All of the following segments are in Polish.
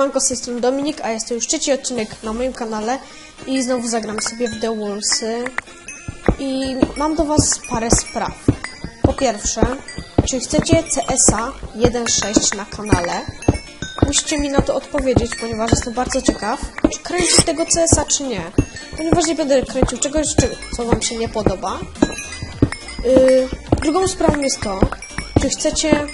Siemanko, z tej strony Dominik, a jest to już trzeci odcinek na moim kanale i znowu zagram sobie w The Wallsy i mam do Was parę spraw. Po pierwsze, czy chcecie CSA 1.6 na kanale? Musicie mi na to odpowiedzieć, ponieważ jestem bardzo ciekaw, czy kręcić tego CSA, czy nie. Ponieważ nie będę kręcił czegoś, co Wam się nie podoba. Yy, drugą sprawą jest to, czy chcecie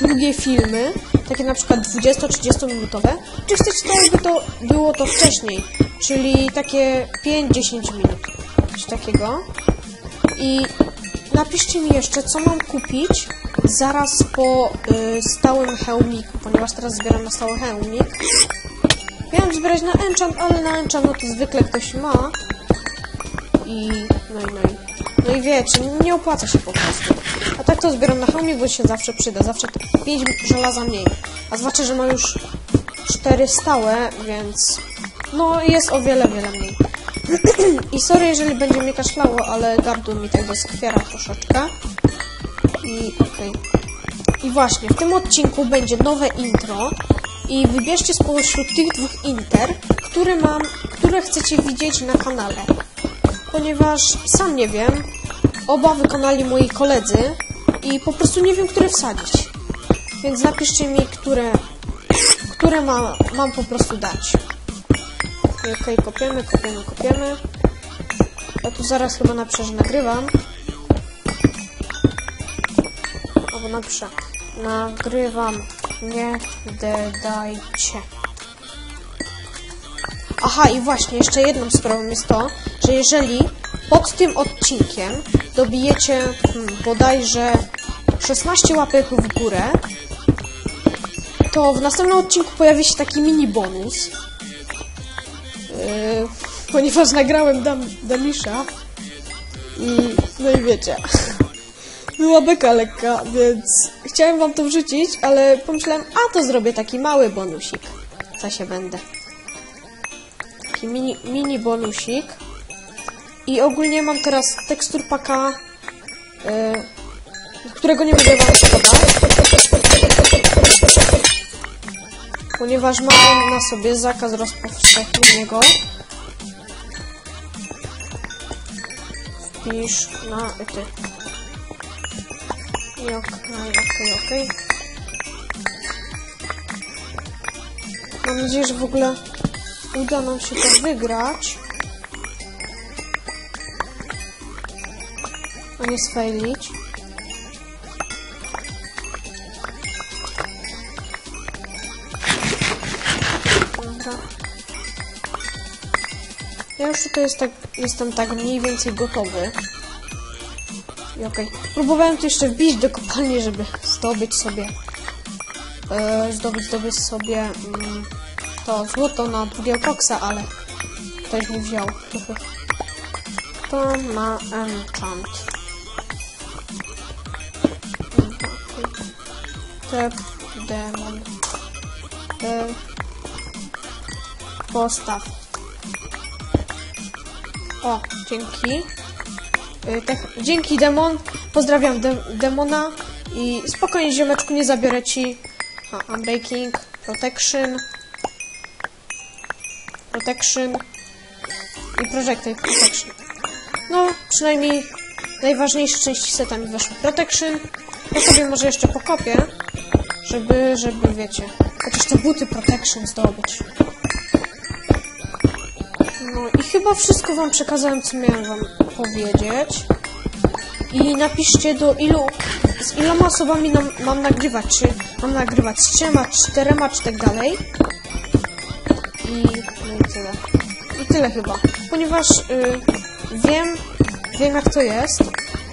długie filmy, takie na przykład 20-30 minutowe, czy chcecie to, jakby to było to wcześniej, czyli takie 5-10 minut, coś takiego. I napiszcie mi jeszcze, co mam kupić zaraz po y, stałym hełmiku, ponieważ teraz zbieram na stały hełmik. Miałem zbierać na enchant, ale na enchant no to zwykle ktoś ma. I no i no i, no i wiecie, nie opłaca się po prostu. Tak to zbieram na hełmik, bo się zawsze przyda. Zawsze 5 żelaza mniej. A zwłaszcza, że ma już 4 stałe, więc no jest o wiele, wiele mniej. I sorry, jeżeli będzie mnie kaszlało, ale gardło mi tak doskwiera troszeczkę. I okej. Okay. I właśnie, w tym odcinku będzie nowe intro i wybierzcie spośród tych dwóch inter, które mam, które chcecie widzieć na kanale. Ponieważ sam nie wiem, oba wykonali moi koledzy i po prostu nie wiem, które wsadzić. Więc napiszcie mi, które, które ma, mam po prostu dać. Okej, okay, kopiemy, kopiemy, kopiemy. Ja tu zaraz chyba napiszę, że nagrywam. Albo napiszę. Nagrywam, nie dodajcie. Aha, i właśnie, jeszcze jedną sprawą jest to, że jeżeli pod tym odcinkiem dobijecie hmm, bodajże 16 łapek w górę, to w następnym odcinku pojawi się taki mini bonus. Yy, ponieważ nagrałem dam, Damisza i no i wiecie, była beka lekka, więc chciałem wam to wrzucić, ale pomyślałem, a to zrobię taki mały bonusik. Co się będę. Taki mini, mini bonusik. I ogólnie mam teraz tekstur paka, yy, którego nie będę wam podać. Ponieważ mam na sobie zakaz rozpowszechnienia Wpisz na ty. I okej, okej, okej. Mam nadzieję, że w ogóle uda nam się to wygrać. A nie sfailić. Dobra. Ja już tutaj jest tak, jestem tak mniej więcej gotowy. I okej. Okay. Próbowałem tu jeszcze wbić do kopalni, żeby zdobyć sobie e, zdobyć, zdobyć sobie mm, to złoto na drugiego koksa, ale ktoś mi wziął. to na enchant. Tep demon. Te postaw. O, dzięki. Te, dzięki demon. Pozdrawiam de, demona. I spokojnie ziomeczku, nie zabiorę ci. Unbreaking, protection. Protection. I projectile protection. No, przynajmniej najważniejsze części seta mi weszły. Protection. Ja sobie może jeszcze pokopię, żeby, żeby, wiecie, chociaż te buty protection zdobyć. No i chyba wszystko wam przekazałem, co miałem wam powiedzieć. I napiszcie do ilu, z iloma osobami nam, mam nagrywać, czy mam nagrywać z trzema, czterema, czy tak dalej. I, no i tyle. I tyle chyba. Ponieważ y, wiem, wiem jak to jest,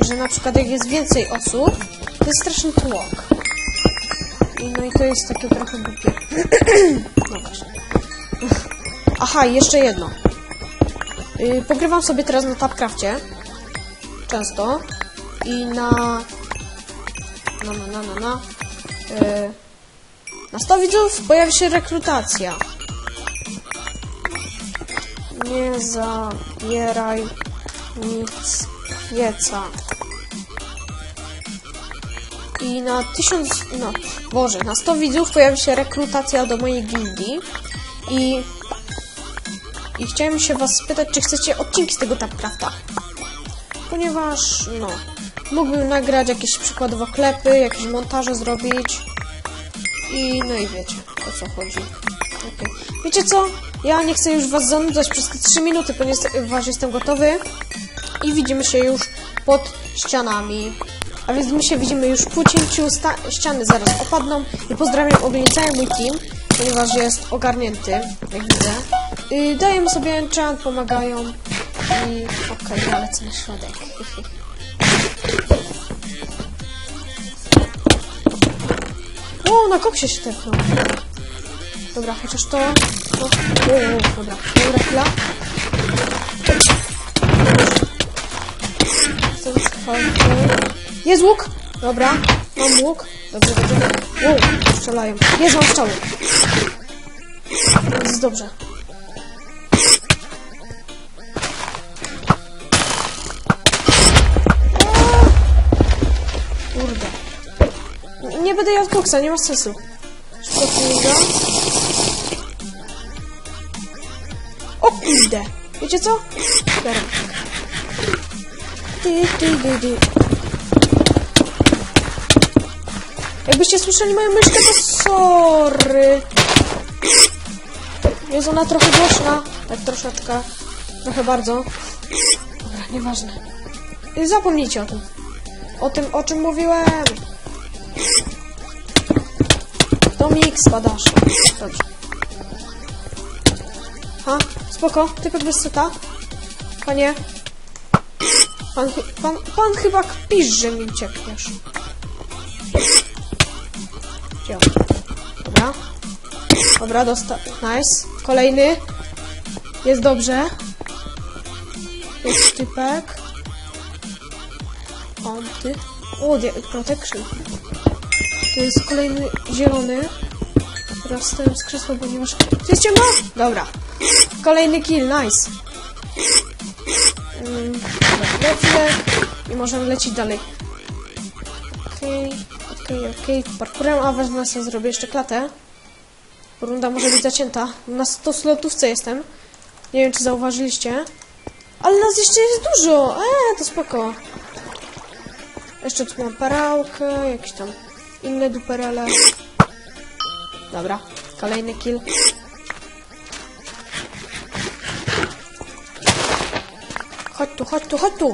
że na przykład jak jest więcej osób, to jest straszny tłok. I no i to jest takie trochę głupie. no właśnie. Aha, jeszcze jedno. Yy, pogrywam sobie teraz na Tapcrafcie. Często. I na... Na, na, na, na, na. Yy, na 100 widzów pojawi się rekrutacja. Nie zabieraj nic pieca. I na 1000, no, Boże, na 100 widzów pojawi się rekrutacja do mojej gildii. I, i chciałem się was spytać, czy chcecie odcinki z tego Tapcrafta. Ponieważ, no, mógłbym nagrać jakieś przykładowo klepy, jakieś montaże zrobić. I, no i wiecie, o co chodzi. Okej. Wiecie co? Ja nie chcę już was zanudzać przez te 3 minuty, ponieważ jestem gotowy. I widzimy się już pod ścianami. A więc my się widzimy już po cięciu, ściany zaraz opadną. I pozdrawiam ogólnie cały mój team, ponieważ jest ogarnięty, jak widzę. Yy, dają sobie enchant, pomagają. I okej, ja lecę na środek. O, na koksie się tepnął. Dobra, chociaż to... No, o, o, dobra, dobra, chwila. Chcę schwalkę. Jest łuk! Dobra, mam łuk. Dobrze, dobrze. Wow, strzelają. Jest, mam strzały. Jest dobrze. Kurde. Nie będę jadł koksa, nie ma sensu. Szpotlinga. O kurde! Wiecie co? Biorę. Ty, ty, ty, ty. Jakbyście słyszeli moją myszkę, to sorry. Jest ona trochę głośna. Tak troszeczkę. Trochę bardzo. Dobra, nieważne. Zapomnijcie o tym. O tym, o czym mówiłem. Domik, spadasz. Dobrze. Ha, spoko. Typek bez seta. Panie. Pan, pan, pan chyba kpisz, że mi uciekniesz. On? Dobra. Dobra, dosta... Nice. Kolejny. Jest dobrze. Jest typek. Piąty. O, protection. To jest kolejny zielony. Teraz stoję z krzesła, ponieważ... Tu jest ciemno? Dobra. Kolejny kill, nice. Mm, lecę i możemy lecieć dalej. Okej, okej, okej. Parkurem, a wezmę sobie zrobię jeszcze klatę. Runda może być zacięta. Na 100 slotówce jestem. Nie wiem, czy zauważyliście. Ale nas jeszcze jest dużo. Eee, to spoko. Jeszcze tu mam perałkę, jakieś tam inne duperele. Dobra, kolejny kill. Chodź tu, chodź tu, chodź tu!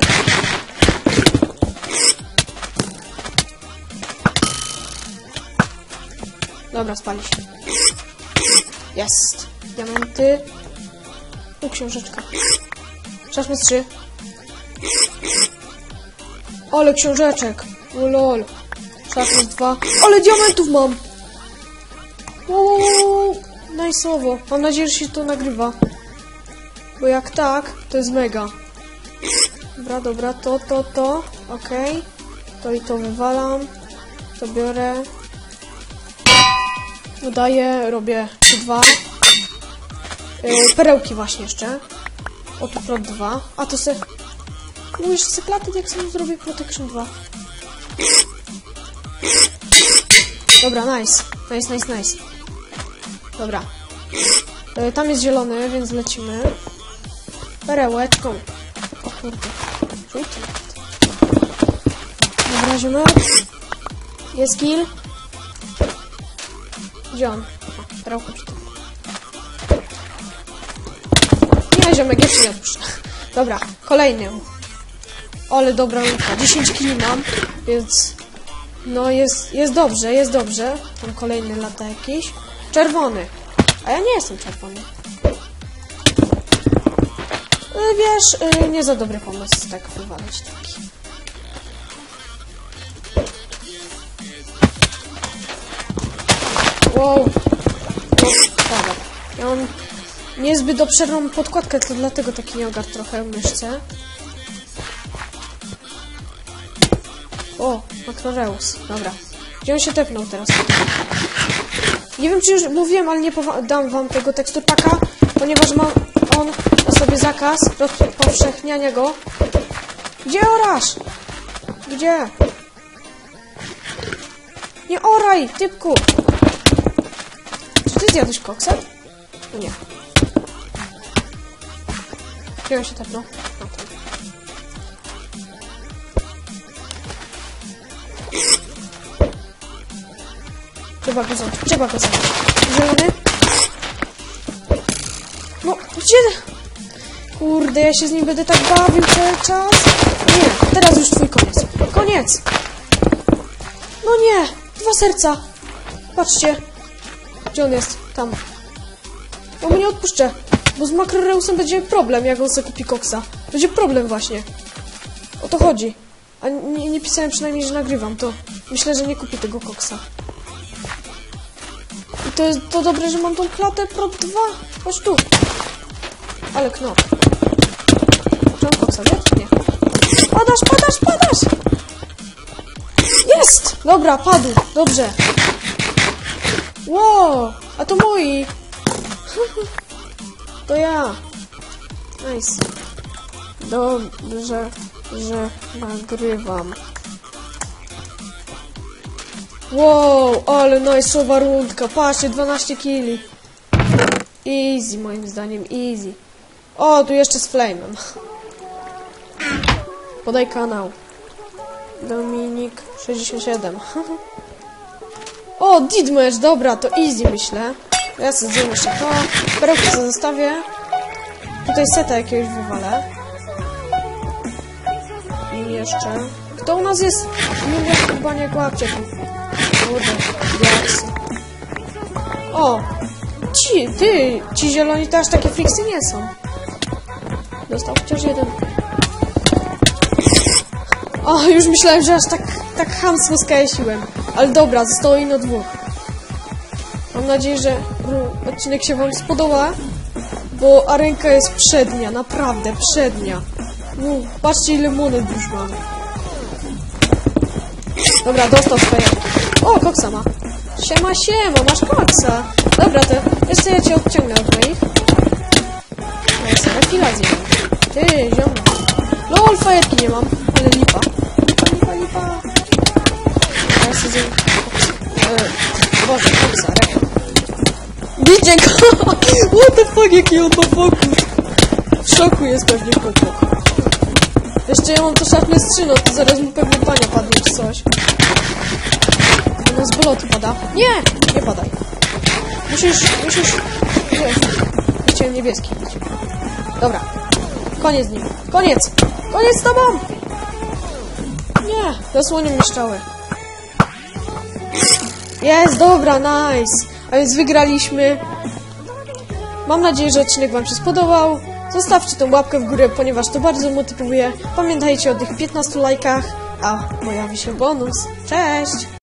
Dobra, spali się. Jest. Diamenty. U, książeczka. Czas trzy. Ale książeczek. O lol. Czas plus dwa. Ale diamentów mam! Wow. Najsowo. Mam nadzieję, że się to nagrywa. Bo jak tak, to jest mega. Dobra, dobra, to, to, to. Okej. To i to wywalam. To biorę. Dodaję, robię 2. Yy, perełki właśnie jeszcze. O, tu prot 2. A to se... Mówisz, se klaty, jak sobie zrobię protection 2. Dobra, nice. Nice, nice, nice. Dobra. Yy, tam jest zielony, więc lecimy. Perełeczką. O kurde. Dobra. Jest kill. Gdzie on? Tym. Nie, ziomek, jeszcze nie odpuszczę. Dobra, kolejny. Ale dobra luka. 10 kili mam, więc... No, jest, jest dobrze, jest dobrze. Tam kolejny lata jakiś. Czerwony. A ja nie jestem czerwony. Y, Wiesz, y, nie za dobry pomysł tak wywalać taki. Wow. Ja mam niezbyt obszerną podkładkę, to dlatego taki nieogar trochę w myszce. O, Macroreus. Dobra. Gdzie on się tepnął teraz? Nie wiem, czy już mówiłem, ale nie dam wam tego teksturpaka, ponieważ ma on na sobie zakaz rozpowszechniania go. Gdzie orasz? Gdzie? Nie oraj, typku! Zjadłeś koksa? No nie. Gdzie się? No, tam. Trzeba go zabić, trzeba go zabić. Zielony? No, gdzie? Kurde, ja się z nim będę tak bawił cały czas. Nie, teraz już twój koniec. Koniec! No nie! Dwa serca! Patrzcie! Gdzie on jest? Tam. No mu nie odpuszczę, bo z Makroreusem będzie problem, jak on sobie kupi koksa. Będzie problem właśnie. O to chodzi. A nie, nie pisałem przynajmniej, że nagrywam, to myślę, że nie kupi tego koksa. I to jest to dobre, że mam tą klatę Prop 2. Chodź tu. Ale knop. Czy on koksa czy nie? Padasz, padasz, padasz! Jest! Dobra, padł. Dobrze. Wow! A to moi! To ja. Nice. Dobrze, że nagrywam. Wow, ale nice'owa rundka. Patrzcie, 12 kili. Easy, moim zdaniem, easy. O, tu jeszcze z flame'em. Podaj kanał. Dominik 67. o, Didmecz, dobra, to easy myślę. Ja sobie zjem jeszcze to. Perełki sobie zostawię. Tutaj seta jakiegoś wywalę. I jeszcze... Kto u nas jest? Julia chyba nie łapcie tu. Kurde, diaksy. O! Ci, ty! Ci zieloni to aż takie friksy nie są. Dostał chociaż jeden. O, już myślałem, że aż tak, tak chamsko skajesiłem. Ale dobra, zostało ino dwóch. Mam nadzieję, że odcinek się wam spodoba, bo arenka jest przednia, naprawdę przednia. No, patrzcie ile monet już mam. Dobra, dostał swoje. O, koksa ma. Siema, siema, masz koksa. Dobra, to jeszcze ja cię odciągnę od moich. No sobie chwila zjem. Ty, ziom. LOL, fajerki nie mam, ale lipa. E, Boże, koksa, rekord. Widzicie go! What the fuck, jaki on ma fokus? W szoku jest pewnie chłopak. Jeszcze ja mam to szafne strzyno, to zaraz mu pewnie bania padnie czy coś. No z bolotu pada. Nie! Nie padaj. Musisz, musisz... Nie, chciałem niebieski. Dobra. Koniec z nim. Koniec! Koniec z tobą! Nie! Zasłonię mi szczały. Jest, dobra, nice. A więc wygraliśmy. Mam nadzieję, że odcinek wam się spodobał. Zostawcie tą łapkę w górę, ponieważ to bardzo motywuje. Pamiętajcie o tych 15 lajkach, a pojawi się bonus. Cześć!